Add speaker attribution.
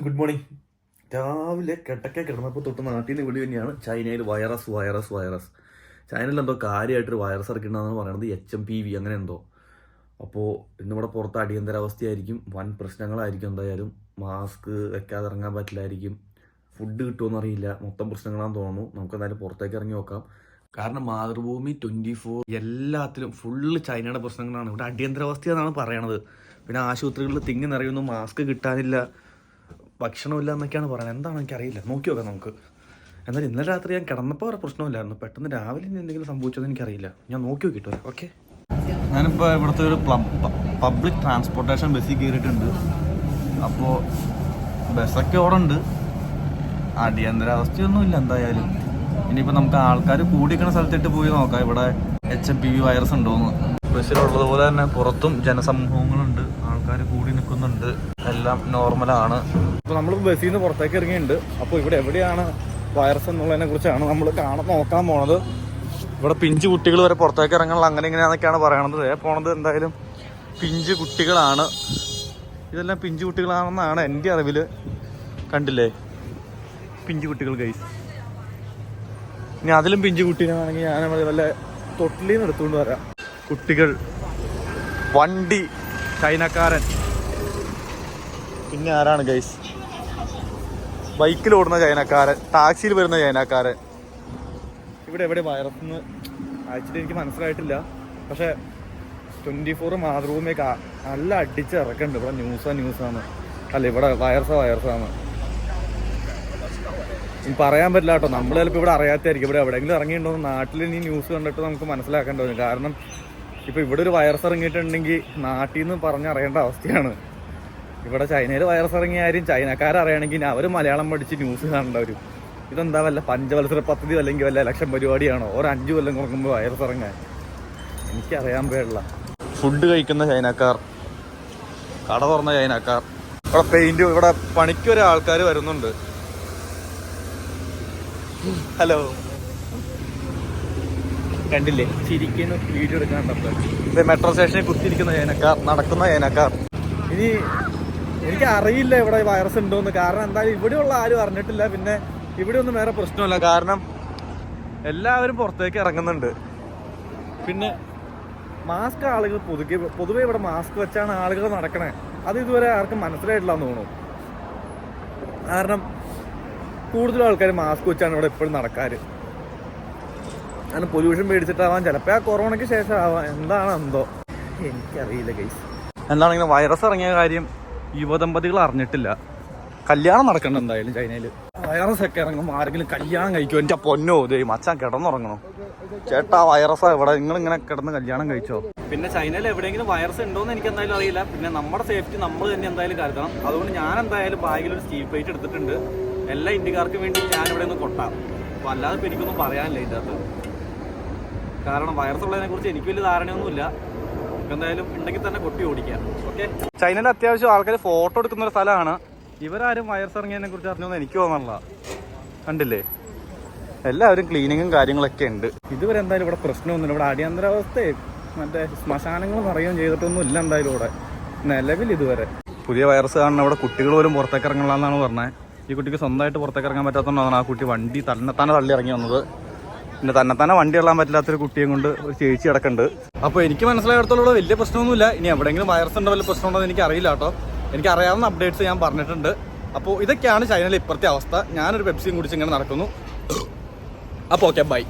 Speaker 1: Good morning രാവിലെ കിടക്കെ കിടന്നപ്പോൾ തൊട്ട് നാട്ടിൽ നിന്ന് വിളി തന്നെയാണ് ചൈനയിൽ വൈറസ് വൈറസ് വൈറസ് ചൈനയിൽ എന്തോ കാര്യമായിട്ടൊരു വൈറസ് ഇറക്കിയിട്ടുണ്ടെന്ന് പറയുന്നത് എച്ച് എം പി വി അങ്ങനെ എന്തോ. അപ്പോൾ ഇന്നിവിടെ പുറത്ത് അടിയന്തരാവസ്ഥയായിരിക്കും. വൻ പ്രശ്നങ്ങളായിരിക്കും എന്തായാലും. മാസ്ക് വെക്കാതെ ഇറങ്ങാൻ പറ്റില്ലായിരിക്കും. ഫുഡ് കിട്ടുമെന്ന് അറിയില്ല. മൊത്തം പ്രശ്നങ്ങളാണെന്ന് തോന്നുന്നു. നമുക്ക് എന്തായാലും പുറത്തേക്ക് ഇറങ്ങി നോക്കാം. കാരണം മാതൃഭൂമി ട്വന്റി ഫോർ എല്ലാത്തിലും ഫുള്ള് ചൈനയുടെ പ്രശ്നങ്ങളാണ്. ഇവിടെ അടിയന്തരാവസ്ഥ എന്നാണ് പറയണത്. പിന്നെ ആശുപത്രികളിൽ തിങ്ങി നിറയുന്നു. മാസ്ക് കിട്ടാനില്ല. ഭക്ഷണമില്ല എന്നൊക്കെയാണ് പറയുന്നത്. എന്താണ് എനിക്കറിയില്ല. നോക്കി നോക്കാം നമുക്ക്. എന്നാൽ ഇന്നലെ രാത്രി ഞാൻ കിടന്നപ്പോൾ ഒരു പ്രശ്നമില്ലായിരുന്നു. പെട്ടെന്ന് രാവിലെ ഇനി എന്തെങ്കിലും സംഭവിച്ചതെന്ന് എനിക്കറിയില്ല. ഞാൻ നോക്കി നോക്കിട്ടോ ഓക്കെ. ഞാനിപ്പോൾ ഇവിടുത്തെ ഒരു പബ്ലിക് ട്രാൻസ്പോർട്ടേഷൻ ബസ്സിൽ കയറിയിട്ടുണ്ട്. അപ്പോൾ ബസ്സൊക്കെ ഓടെ ഉണ്ട്. അടിയന്തരാവസ്ഥയൊന്നുമില്ല എന്തായാലും. ഇനിയിപ്പോൾ നമുക്ക് ആൾക്കാർ കൂടിയിരിക്കുന്ന സ്ഥലത്തിട്ട് പോയി നോക്കാം. ഇവിടെ H M P V virus ഉണ്ടോന്ന് ബസ്സിലുള്ളതുപോലെ തന്നെ പുറത്തും ജനസമൂഹങ്ങളുണ്ട്. ആൾക്കാർ കൂടി നിൽക്കുന്നുണ്ട്. എല്ലാം നോർമലാണ് അപ്പോൾ നമ്മൾ ബസ്സിൽ നിന്ന് പുറത്തേക്ക് ഇറങ്ങിയിട്ടുണ്ട്. അപ്പോൾ ഇവിടെ എവിടെയാണ് വൈറസ് എന്നുള്ളതിനെ കുറിച്ചാണ് നമ്മൾ കാണാൻ നോക്കാൻ പോണത്. ഇവിടെ പിഞ്ച് കുട്ടികൾ വരെ പുറത്തേക്ക് ഇറങ്ങണം അങ്ങനെ ഇങ്ങനെയാന്നൊക്കെയാണ് പറയണത്. പോണത് എന്തായാലും പിഞ്ച് കുട്ടികളാണ്. ഇതെല്ലാം പിഞ്ച് കുട്ടികളാണെന്നാണ് എന്റെ അറിവിൽ കണ്ടില്ലേ? പിഞ്ച് കുട്ടികൾ കൈസ് ഇനി അതിലും പിഞ്ച് കുട്ടികളാണെങ്കിൽ ഞാൻ വല്ല തൊട്ടിലിൽ നിന്ന് എടുത്തുകൊണ്ട് വരാം. കുട്ടികൾ വണ്ടി ചൈനക്കാരൻ പിന്നെ ആരാണ് ഗൈസ് ബൈക്കിൽ ഓടുന്ന ചൈനക്കാരൻ ടാക്സിയിൽ വരുന്ന ചൈനക്കാരൻ ഇവിടെ എവിടെ വയറത്തുനിന്ന് ആക്ച്വലി എനിക്ക് മനസ്സിലായിട്ടില്ല. പക്ഷെ ട്വന്റി ഫോർ മാതൃഭൂമിയൊക്കെ നല്ല അടിച്ച് ഇറക്കുന്നുണ്ട് ഇവിടെ ന്യൂസാ ന്യൂസാണ് അല്ല ഇവിടെ വയർസാ വയർസാണ് ഇനി പറയാൻ പറ്റില്ല കേട്ടോ. നമ്മൾ ചിലപ്പോൾ ഇവിടെ അറിയാത്തായിരിക്കും ഇവിടെ എവിടെയെങ്കിലും ഇറങ്ങിയിട്ടുണ്ടോ നാട്ടിൽ ഇനി ന്യൂസ് കണ്ടിട്ട് നമുക്ക് മനസ്സിലാക്കേണ്ടതുണ്ട് കാരണം ഇപ്പോൾ ഇവിടെ ഒരു വൈറസ് ഇറങ്ങിയിട്ടുണ്ടെങ്കിൽ നാട്ടിൽ നിന്ന് പറഞ്ഞറിയേണ്ട അവസ്ഥയാണ്. ഇവിടെ ചൈനയിൽ വൈറസ് ഇറങ്ങിയ ആരും ചൈനക്കാരറിയണമെങ്കിൽ അവർ മലയാളം പഠിച്ച് ന്യൂസ് കാണേണ്ടവരും ഇതെന്താ വല്ല പഞ്ചവത്സര പദ്ധതി അല്ലെങ്കിൽ വല്ല ഇലക്ഷൻ പരിപാടിയാണോ? ഒരു അഞ്ച് കൊല്ലം കുറക്കുമ്പോൾ വൈറസ് ഇറങ്ങാൻ. എനിക്കറിയാൻ പാടില്ല. ഫുഡ് കഴിക്കുന്ന ചൈനക്കാർ കട തുറന്ന ചൈനക്കാർ. ഇവിടെ പെയിന്റ് ഇവിടെ പണിക്കൊരാൾക്കാർ വരെ വരുന്നുണ്ട്. ഹലോ കണ്ടില്ലേ? ചിരിക്കുന്ന വീഡിയോ എടുക്കാൻ മെട്രോ സ്റ്റേഷനിൽ കുത്തിയിരിക്കുന്ന ഏനക്കാർ നടക്കുന്ന ഏനക്കാർ ഇനി എനിക്ക് അറിയില്ല ഇവിടെ വൈറസ് ഉണ്ടോന്ന്. കാരണം എന്തായാലും ഇവിടെയുള്ള ആരും അറിഞ്ഞിട്ടില്ല. പിന്നെ ഇവിടെ ഒന്നും വേറെ പ്രശ്നമല്ല. കാരണം എല്ലാവരും പുറത്തേക്ക് ഇറങ്ങുന്നുണ്ട്. പിന്നെ മാസ്ക് ആളുകൾ പൊതുക്കെ പൊതുവെ ഇവിടെ മാസ്ക് വെച്ചാണ് ആളുകൾ നടക്കണേ. അത് ഇതുവരെ ആർക്കും മനസ്സിലായിട്ടില്ല എന്ന് തോന്നുന്നു. കാരണം കൂടുതൽ ആൾക്കാർ മാസ്ക് വെച്ചാണ് ഇവിടെ എപ്പോഴും നടക്കാറ്. കാരണം പൊല്യൂഷൻ മേടിച്ചിട്ടാവാം. ചിലപ്പോൾ ആ കൊറോണയ്ക്ക് ശേഷം ആവാം എന്താണ് എന്തോ എനിക്കറിയില്ല ഗൈസ് എന്താണെങ്കിലും വൈറസ് ഇറങ്ങിയ കാര്യം യുവദമ്പതികൾ അറിഞ്ഞിട്ടില്ല. കല്യാണം നടക്കണ്ട എന്തായാലും ചൈനയിൽ. വൈറസ് ഒക്കെ ഇറങ്ങുമ്പോൾ ആരെങ്കിലും കല്യാണം കഴിക്കും എന്റെ പൊന്നോ ദേ മച്ചാൻ കിടന്നുറങ്ങണോ. ചേട്ടാ വൈറസാ ഇവിടെ. നിങ്ങൾ ഇങ്ങനെ കിടന്ന് കല്യാണം കഴിച്ചോ? പിന്നെ ചൈനയിൽ എവിടെയെങ്കിലും വൈറസ് ഉണ്ടോന്ന് എനിക്ക് എന്തായാലും അറിയില്ല. പിന്നെ നമ്മുടെ സേഫ്റ്റി നമ്മൾ തന്നെ എന്തായാലും കരുതണം. അതുകൊണ്ട് ഞാൻ എന്തായാലും ബാഗിൽ ഒരു സ്റ്റീൽ പ്ലേറ്റ് എടുത്തിട്ടുണ്ട്. എല്ലാ ഇന്ത്യക്കാർക്കും വേണ്ടി ഞാൻ ഇവിടെ നിന്ന് കൊട്ടാം. അപ്പോൾ അല്ലാതെ ഇപ്പം എനിക്കൊന്നും പറയാനില്ല ഇതിന്റെ അകത്ത് കാരണം വൈറസ് ഉള്ളതിനെ കുറിച്ച് എനിക്ക് വലിയ ധാരണയൊന്നുമില്ല. എന്തായാലും ഉണ്ടെങ്കിൽ തന്നെ കൊട്ടി ഓടിക്കാം. ഓക്കെ ചൈനയിൽ അത്യാവശ്യം ആൾക്കാർ ഫോട്ടോ എടുക്കുന്ന ഒരു സ്ഥലമാണ്. ഇവരാരും വൈറസ് ഇറങ്ങിയതിനെ കുറിച്ച് അറിഞ്ഞൊന്നും എനിക്ക് തോന്നുന്നില്ല കണ്ടില്ലേ? എല്ലാവരും ക്ലീനിങ്ങും കാര്യങ്ങളൊക്കെ ഉണ്ട്. ഇതുവരെ എന്തായാലും ഇവിടെ പ്രശ്നമൊന്നുമില്ല. ഇവിടെ അടിയന്തരാവസ്ഥയെ മറ്റേ ശ്മശാനങ്ങൾ പറയുകയും ചെയ്തിട്ടൊന്നും ഇല്ല എന്തായാലും ഇവിടെ. നിലവിൽ ഇതുവരെ. പുതിയ വൈറസ് കാണുന്ന ഇവിടെ കുട്ടികൾ പോലും പുറത്തേക്ക് ഇറങ്ങണമെന്നാണ് പറഞ്ഞത് ഈ കുട്ടിക്ക് സ്വന്തമായിട്ട് പുറത്തേക്ക് ഇറങ്ങാൻ പറ്റാത്തതുകൊണ്ടാണ് ആ കുട്ടി വണ്ടി തന്നെ തന്നെ തള്ളി ഇറങ്ങി വന്നത്. പിന്നെ തന്നെ തന്നെ വണ്ടി ഇറങ്ങാൻ പറ്റില്ലാത്തൊരു കുട്ടിയെ കൊണ്ട് ഒരു ചേച്ചി കിടക്കുന്നുണ്ട് അപ്പോൾ എനിക്ക് മനസ്സിലായിടത്തോളം വലിയ പ്രശ്നമൊന്നുമില്ല. ഇനി എവിടെയെങ്കിലും വൈറസ് ഉണ്ടോ വലിയ പ്രശ്നമുണ്ടോ എന്ന് എനിക്ക് അറിയില്ല കേട്ടോ. എനിക്ക് അറിയാവുന്ന അപ്ഡേറ്റ്സ് ഞാൻ പറഞ്ഞിട്ടുണ്ട്. അപ്പോൾ ഇതൊക്കെയാണ് ചൈനയിലെ ഇപ്പോഴത്തെ അവസ്ഥ. ഞാനൊരു പെപ്സിയും കുടിച്ച് ഇങ്ങനെ നടക്കുന്നു. അപ്പോൾ ഓക്കെ ബൈ